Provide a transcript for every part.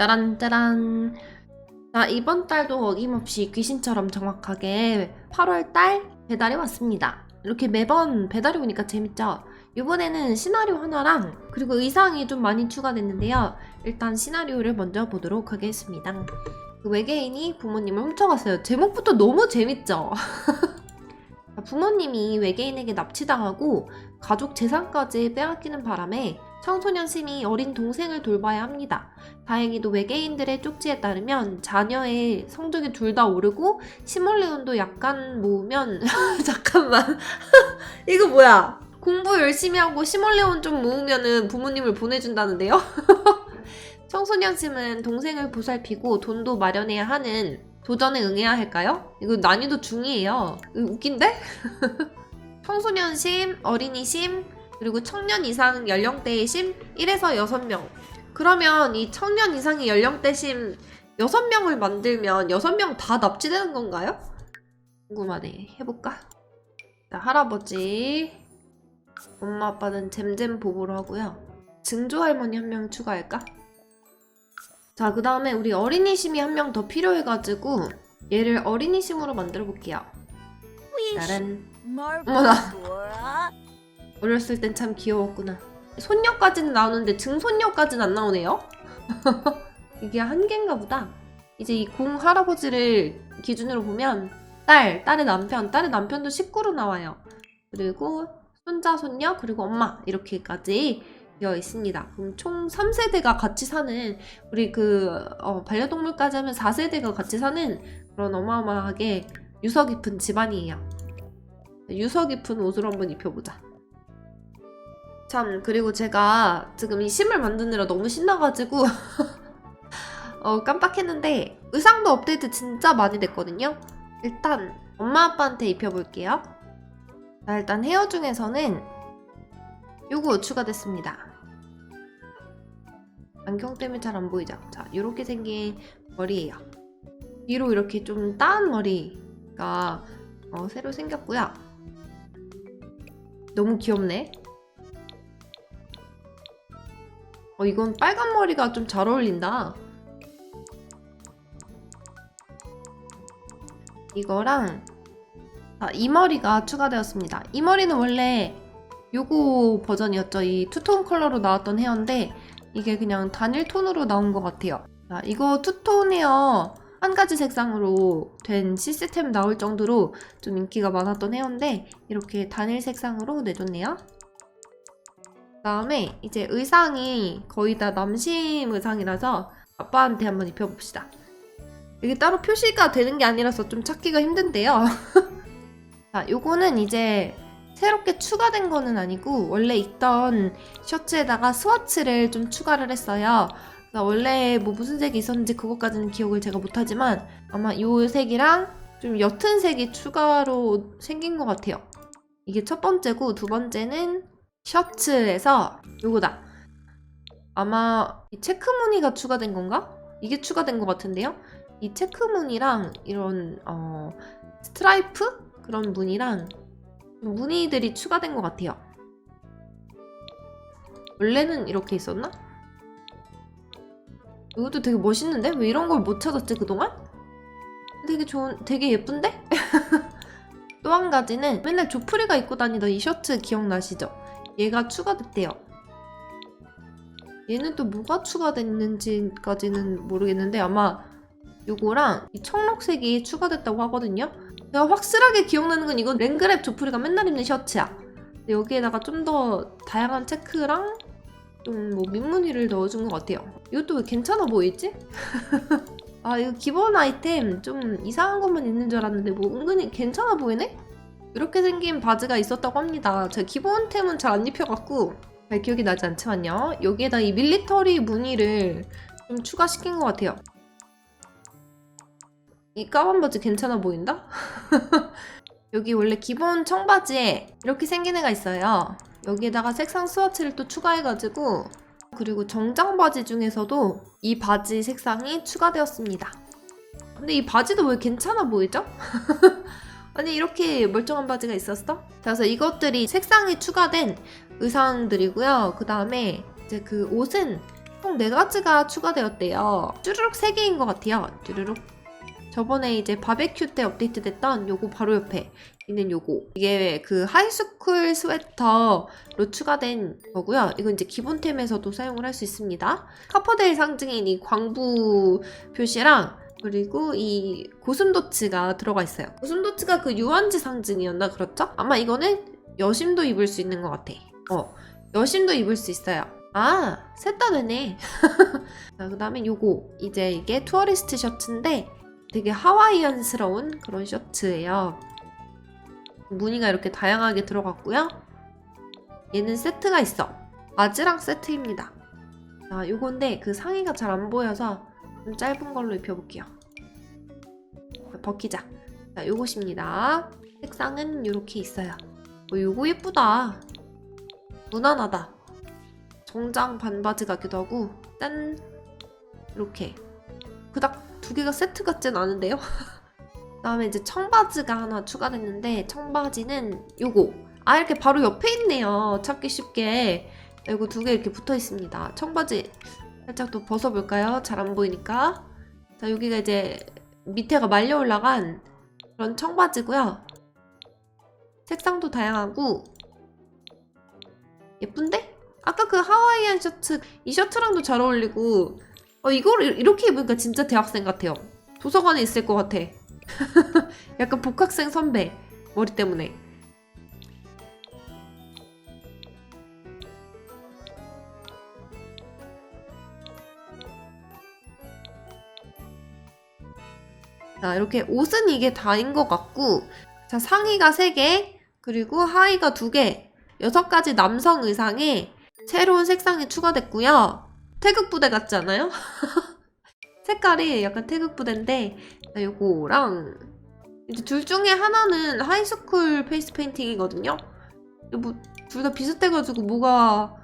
짜란 짜란. 자 이번 달도 어김없이 귀신처럼 정확하게 8월 달 배달이 왔습니다. 이렇게 매번 배달이 오니까 재밌죠? 이번에는 시나리오 하나랑 그리고 의상이 좀 많이 추가됐는데요. 일단 시나리오를 먼저 보도록 하겠습니다. 그 외계인이 부모님을 훔쳐갔어요. 제목부터 너무 재밌죠? 부모님이 외계인에게 납치당하고 가족 재산까지 빼앗기는 바람에 청소년 심이 어린 동생을 돌봐야 합니다. 다행히도 외계인들의 쪽지에 따르면 자녀의 성적이 둘 다 오르고 시몰레온도 약간 모으면 잠깐만 이거 뭐야 공부 열심히 하고 시몰레온 좀 모으면은 부모님을 보내준다는데요? 청소년 심은 동생을 보살피고 돈도 마련해야 하는 도전에 응해야 할까요? 이거 난이도 중이에요. 이거 웃긴데? 청소년 심, 어린이 심, 그리고 청년 이상 연령대의 심 1에서 6명. 그러면 이 청년 이상의 연령대 심 6명을 만들면 6명 다 납치되는 건가요? 궁금하네. 해볼까? 자, 할아버지, 엄마 아빠는 잼잼 보보로 하고요. 증조 할머니 한 명 추가할까? 자, 그 다음에 우리 어린이 심이 한 명 더 필요해가지고 얘를 어린이 심으로 만들어 볼게요. 짜란. 어머나. 어렸을 땐 참 귀여웠구나. 손녀까지는 나오는데 증손녀까지는 안 나오네요? 이게 한계인가 보다. 이제 이 공 할아버지를 기준으로 보면 딸, 딸의 남편, 딸의 남편도 19로 나와요. 그리고 손자, 손녀, 그리고 엄마 이렇게까지 되어 있습니다. 그럼 총 3세대가 같이 사는 우리 그 어, 반려동물까지 하면 4세대가 같이 사는 그런 어마어마하게 유서 깊은 집안이에요. 유서 깊은 옷을 한번 입혀보자. 참 그리고 제가 지금 이 심을 만드느라 너무 신나가지고 어 깜빡했는데 의상도 업데이트 진짜 많이 됐거든요. 일단 엄마 아빠한테 입혀볼게요. 자 일단 헤어 중에서는 요거 추가됐습니다. 안경 때문에 잘 안 보이죠? 자 요렇게 생긴 머리예요. 뒤로 이렇게 좀 따은 머리가 어, 새로 생겼고요. 너무 귀엽네 어, 이건 빨간 머리가 좀 잘 어울린다. 이거랑 아, 이 머리가 추가되었습니다. 이 머리는 원래 요거 버전이었죠. 이 투톤 컬러로 나왔던 헤어인데 이게 그냥 단일 톤으로 나온 것 같아요. 자, 이거 투톤 헤어 한 가지 색상으로 된 시스템 나올 정도로 좀 인기가 많았던 헤어인데 이렇게 단일 색상으로 내줬네요. 그다음에 이제 의상이 거의 다 남심 의상이라서 아빠한테 한번 입혀봅시다. 이게 따로 표시가 되는 게 아니라서 좀 찾기가 힘든데요. 자, 요거는 이제 새롭게 추가된 거는 아니고 원래 있던 셔츠에다가 스와츠를 좀 추가를 했어요. 원래 뭐 무슨 색이 있었는지 그것까지는 기억을 제가 못하지만 아마 요 색이랑 좀 옅은 색이 추가로 생긴 것 같아요. 이게 첫 번째고 두 번째는 셔츠에서 요거다. 아마 이 체크 무늬가 추가된 건가? 이게 추가된 것 같은데요? 이 체크 무늬랑 이런 어, 스트라이프 그런 무늬랑 무늬들이 추가된 것 같아요. 원래는 이렇게 있었나? 이것도 되게 멋있는데? 왜 이런 걸 못 찾았지 그동안? 되게 좋은, 되게 예쁜데? 또 한 가지는 맨날 조프리가 입고 다니던 이 셔츠 기억나시죠? 얘가 추가됐대요. 얘는 또 뭐가 추가됐는지까지는 모르겠는데 아마 요거랑 이 청록색이 추가됐다고 하거든요. 내가 확실하게 기억나는 건 이건 랭그랩 조프리가 맨날 입는 셔츠야. 근데 여기에다가 좀 더 다양한 체크랑 좀 뭐 민무늬를 넣어준 것 같아요. 이것도 왜 괜찮아 보이지? 아 이거 기본 아이템 좀 이상한 것만 있는 줄 알았는데 뭐 은근히 괜찮아 보이네? 이렇게 생긴 바지가 있었다고 합니다. 제가 기본템은 잘 안 입혀갖고 잘 기억이 나지 않지만요. 여기에다 이 밀리터리 무늬를 좀 추가시킨 것 같아요. 이 까만 바지 괜찮아 보인다? 여기 원래 기본 청바지에 이렇게 생긴 애가 있어요. 여기에다가 색상 스와치를 또 추가해가지고 그리고 정장 바지 중에서도 이 바지 색상이 추가되었습니다. 근데 이 바지도 왜 괜찮아 보이죠? 아니 이렇게 멀쩡한 바지가 있었어? 자, 그래서 이것들이 색상이 추가된 의상들이고요. 그 다음에 이제 그 옷은 총 4가지가 추가되었대요. 쭈르륵 3개인 것 같아요. 쭈르륵. 저번에 이제 바베큐 때 업데이트 됐던 요거 바로 옆에 있는 요거. 이게 그 하이스쿨 스웨터로 추가된 거고요. 이건 이제 기본템에서도 사용을 할 수 있습니다. 카퍼데일 상징인 이 광부 표시랑 그리고 이 고슴도치가 들어가 있어요. 고슴도치가 그 유한지 상징이었나 그렇죠? 아마 이거는 여심도 입을 수 있는 것 같아. 어, 여심도 입을 수 있어요. 아, 셋 다 되네. 자, 그 다음에 요거. 이제 이게 투어리스트 셔츠인데 되게 하와이안스러운 그런 셔츠예요. 무늬가 이렇게 다양하게 들어갔고요. 얘는 세트가 있어. 바지랑 세트입니다. 자, 요건데 그 상의가 잘 안 보여서 좀 짧은 걸로 입혀볼게요. 벗기자. 자, 요것입니다. 색상은 이렇게 있어요. 어, 요거 예쁘다. 무난하다. 정장 반바지 같기도 하고, 짠! 이렇게. 그닥 두 개가 세트 같진 않은데요? 그 다음에 이제 청바지가 하나 추가됐는데, 청바지는 요거. 아, 이렇게 바로 옆에 있네요. 찾기 쉽게. 이거 두 개 이렇게 붙어 있습니다. 청바지 살짝 또 벗어볼까요? 잘 안 보이니까. 자, 여기가 이제 밑에가 말려 올라간 그런 청바지고요. 색상도 다양하고 예쁜데? 아까 그 하와이안 셔츠 이 셔츠랑도 잘 어울리고 어, 이거를 이렇게 입으니까 진짜 대학생 같아요. 도서관에 있을 것 같아. 약간 복학생 선배 머리 때문에. 자, 이렇게 옷은 이게 다인 것 같고, 자, 상의가 3개, 그리고 하의가 2개, 6가지 남성 의상에 새로운 색상이 추가됐고요. 태극 부대 같지 않아요? 색깔이 약간 태극 부대인데, 자, 요거랑, 이제 둘 중에 하나는 하이스쿨 페이스 페인팅이거든요? 뭐, 둘 다 비슷해가지고 뭐가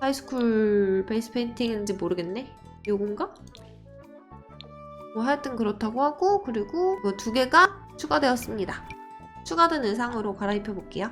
하이스쿨 페이스 페인팅인지 모르겠네? 요건가? 뭐 하여튼 그렇다고 하고 그리고 이거 두 개가 추가되었습니다. 추가된 의상으로 갈아입혀 볼게요.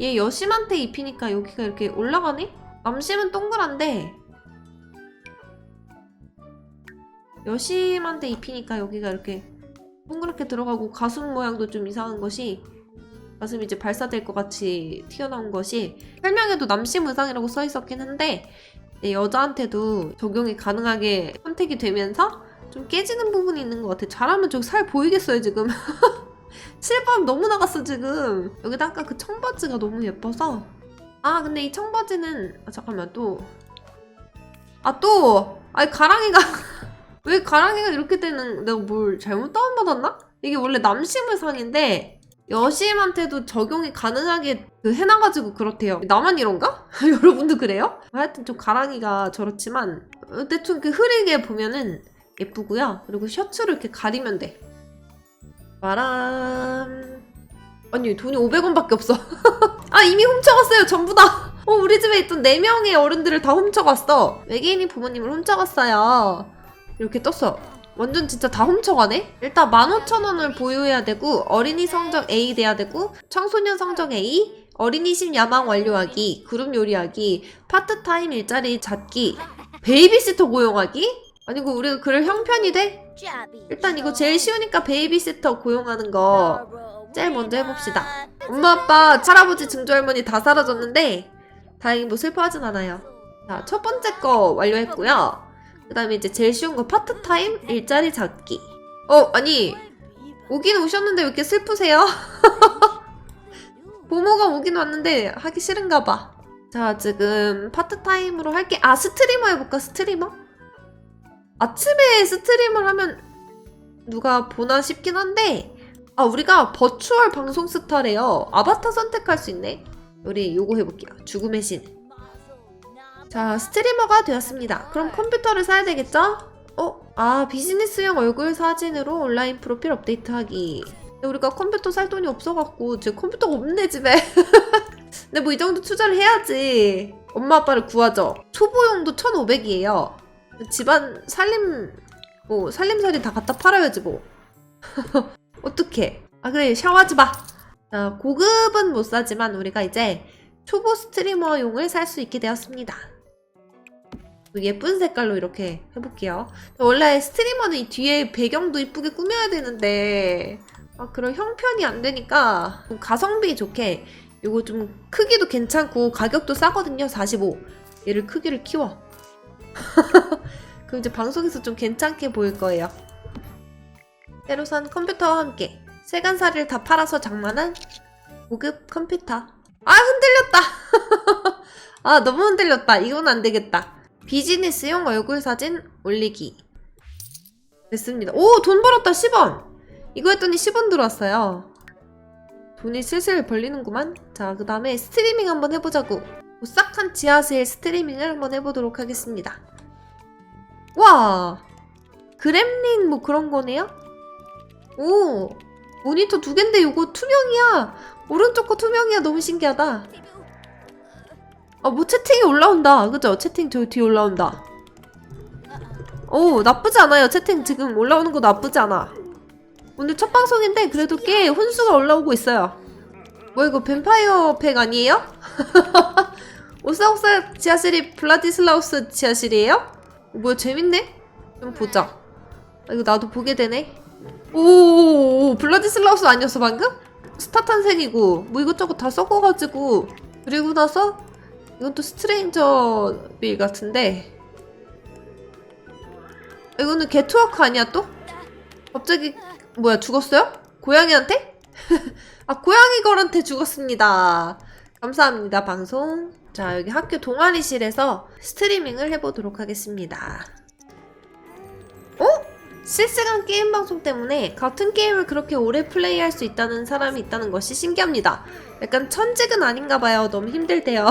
얘 여심한테 입히니까 여기가 이렇게 올라가네? 남심은 동그란데 여심한테 입히니까 여기가 이렇게 동그랗게 들어가고 가슴 모양도 좀 이상한 것이 가슴이 이제 발사될 것 같이 튀어나온 것이 설명에도 남심 의상이라고 써 있었긴 한데 네, 여자한테도 적용이 가능하게 선택이 되면서 좀 깨지는 부분이 있는 것 같아. 잘하면 저기 살 보이겠어요, 지금. 실밥 너무 나갔어, 지금. 여기다 아까 그 청바지가 너무 예뻐서. 아, 근데 이 청바지는, 아, 잠깐만, 또. 아, 또! 아니, 가랑이가. 왜 가랑이가 이렇게 되는, 내가 뭘 잘못 다운받았나? 이게 원래 남심 의 상인데, 여심한테도 적용이 가능하게 그 해놔가지고 그렇대요. 나만 이런가? 여러분도 그래요? 하여튼 좀 가랑이가 저렇지만, 어, 대충 그 흐리게 보면은 예쁘고요. 그리고 셔츠를 이렇게 가리면 돼. 마람. 아니 돈이 500원밖에 없어. 아 이미 훔쳐갔어요 전부 다. 어 우리 집에 있던 4명의 어른들을 다 훔쳐갔어. 외계인이 부모님을 훔쳐갔어요. 이렇게 떴어. 완전 진짜 다 훔쳐가네? 일단 15,000원을 보유해야 되고 어린이 성적 A 돼야 되고 청소년 성적 A 어린이집 야망 완료하기 그룹 요리하기 파트타임 일자리 찾기 베이비시터 고용하기 아니 그 우리가 그럴 형편이 돼? 일단 이거 제일 쉬우니까 베이비시터 고용하는 거 제일 먼저 해봅시다. 엄마 아빠 할아버지 증조 할머니 다 사라졌는데 다행히 뭐 슬퍼하진 않아요. 자 첫 번째 거 완료했고요. 그 다음에 이제 제일 쉬운 거 파트타임 일자리 잡기. 어 아니 오긴 오셨는데 왜 이렇게 슬프세요? 부모가 오긴 왔는데 하기 싫은가 봐. 자 지금 파트타임으로 할게. 아 스트리머 해볼까 스트리머? 아침에 스트림을 하면 누가 보나 싶긴 한데 아 우리가 버추얼 방송 스타래요. 아바타 선택할 수 있네. 우리 요거 해볼게요. 죽음의 신 자 스트리머가 되었습니다. 그럼 컴퓨터를 사야 되겠죠? 어? 아 비즈니스용 얼굴 사진으로 온라인 프로필 업데이트하기. 우리가 컴퓨터 살 돈이 없어갖고 지금 컴퓨터가 없네 집에. 근데 뭐 이 정도 투자를 해야지. 엄마 아빠를 구하죠. 초보용도 1500이에요 집안 살림 뭐 살림살이 다 갖다 팔아야지 뭐 어떡해 아 그래 샤워하지 마 자, 고급은 못 사지만 우리가 이제 초보 스트리머용을 살 수 있게 되었습니다 예쁜 색깔로 이렇게 해볼게요. 원래 스트리머는 이 뒤에 배경도 이쁘게 꾸며야 되는데 아, 그런 형편이 안 되니까 좀 가성비 좋게 이거 좀 크기도 괜찮고 가격도 싸거든요. 45. 얘를 크기를 키워. 그럼 이제 방송에서 좀 괜찮게 보일 거예요. 새로 산 컴퓨터와 함께 세간살이를 다 팔아서 장만한 고급 컴퓨터. 아 흔들렸다. 아 너무 흔들렸다. 이건 안 되겠다. 비즈니스용 얼굴 사진 올리기. 됐습니다. 오 돈 벌었다 10원. 이거 했더니 10원 들어왔어요. 돈이 슬슬 벌리는구만. 자 그 다음에 스트리밍 한번 해보자고. 오싹한 지하실 스트리밍을 한번 해보도록 하겠습니다. 와 그램린 뭐 그런 거네요? 오 모니터 두 갠데 이거 투명이야. 오른쪽 거 투명이야. 너무 신기하다. 아 뭐 채팅이 올라온다. 그죠? 채팅 저 뒤에 올라온다. 오 나쁘지 않아요. 채팅 지금 올라오는 거 나쁘지 않아. 오늘 첫 방송인데 그래도 꽤 혼수가 올라오고 있어요. 뭐 이거 뱀파이어 팩 아니에요? 오사오사 지하실이 블라디슬라우스 지하실이에요? 어, 뭐야 재밌네? 좀 보자 아, 이거 나도 보게 되네 오, 블라디슬라우스 아니었어 방금? 스타탄색이고 뭐 이것저것 다 섞어가지고 그리고 나서 이건 또 스트레인저 빌 같은데 이거는 게트워크 아니야 또? 갑자기 뭐야 죽었어요? 고양이한테? 아 고양이 걸한테 죽었습니다 감사합니다 방송 자 여기 학교 동아리실에서 스트리밍을 해보도록 하겠습니다 어? 실시간 게임 방송 때문에 같은 게임을 그렇게 오래 플레이할 수 있다는 사람이 있다는 것이 신기합니다. 약간 천직은 아닌가 봐요. 너무 힘들대요.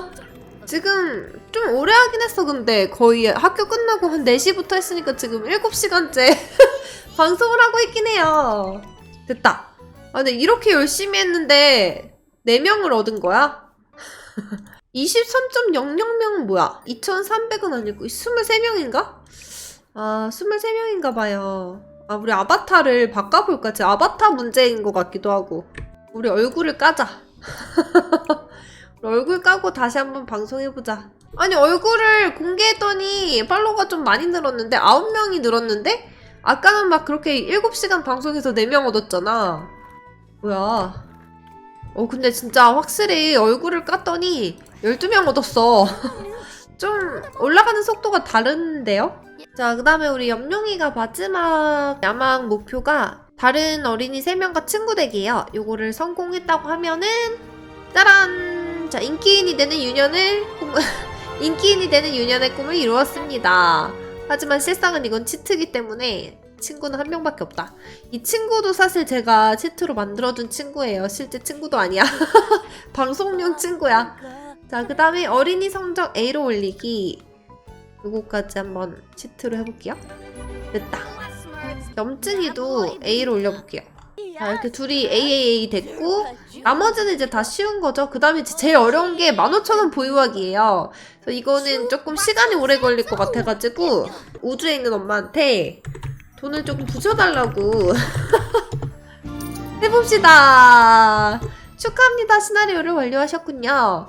지금 좀 오래 하긴 했어, 근데. 거의 학교 끝나고 한 4시부터 했으니까 지금 7시간째 방송을 하고 있긴 해요. 됐다. 아, 근데 이렇게 열심히 했는데 4명을 얻은 거야? 23.00명은 뭐야? 2,300은 아니고 23명인가? 아, 23명인가 봐요. 아, 우리 아바타를 바꿔볼까? 제 아바타 문제인 것 같기도 하고. 우리 얼굴을 까자. 얼굴 까고 다시 한번 방송해보자. 아니, 얼굴을 공개했더니 팔로워가 좀 많이 늘었는데? 9명이 늘었는데? 아까는 막 그렇게 7시간 방송해서 4명 얻었잖아. 뭐야. 어, 근데 진짜 확실히 얼굴을 깠더니 12명 얻었어. 좀 올라가는 속도가 다른데요? 자, 그 다음에 우리 염룡이가 마지막 야망 목표가 다른 어린이 3명과 친구 되기예요. 요거를 성공했다고 하면은 짜란! 자, 인기인이 되는 유년을 꿈- 인기인이 되는 유년의 꿈을 이루었습니다. 하지만 실상은 이건 치트기 때문에 친구는 한 명밖에 없다. 이 친구도 사실 제가 치트로 만들어둔 친구예요. 실제 친구도 아니야. 방송용 친구야. 자, 그 다음에 어린이 성적 A로 올리기. 요거까지 한번 치트로 해볼게요. 됐다. 염증이도 A로 올려볼게요. 자, 이렇게 둘이 AAA 됐고, 나머지는 이제 다 쉬운 거죠. 그 다음에 제일 어려운 게 15,000원 보유하기예요. 그래서 이거는 조금 시간이 오래 걸릴 것 같아가지고, 우주에 있는 엄마한테 돈을 조금 부셔달라고. 해봅시다. 축하합니다. 시나리오를 완료하셨군요.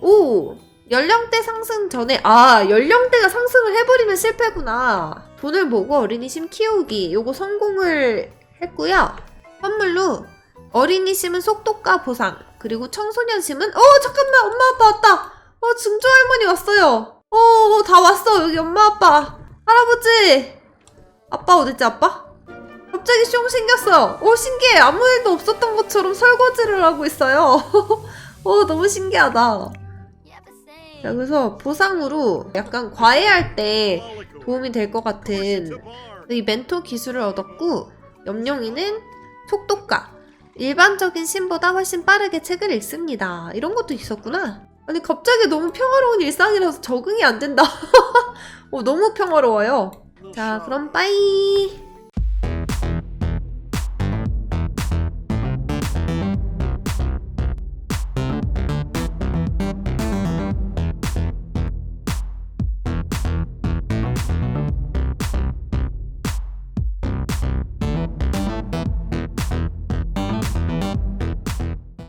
오! 연령대 상승 전에, 아, 연령대가 상승을 해버리면 실패구나. 돈을 모고 어린이심 키우기. 요거 성공을 했고요. 선물로 어린이심은 속도가 보상. 그리고 청소년심은, 어, 잠깐만, 엄마, 아빠 왔다. 어, 증조 할머니 왔어요. 어, 어, 다 왔어. 여기 엄마, 아빠. 할아버지. 아빠 어딨지, 아빠? 갑자기 숑 생겼어요. 오, 신기해. 아무 일도 없었던 것처럼 설거지를 하고 있어요. 어, 너무 신기하다. 자, 그래서 보상으로 약간 과외할 때 도움이 될 것 같은 이 멘토 기술을 얻었고, 염룡이는 속독가. 일반적인 신보다 훨씬 빠르게 책을 읽습니다. 이런 것도 있었구나. 아니, 갑자기 너무 평화로운 일상이라서 적응이 안 된다. 어, 너무 평화로워요. 자, 그럼 빠이.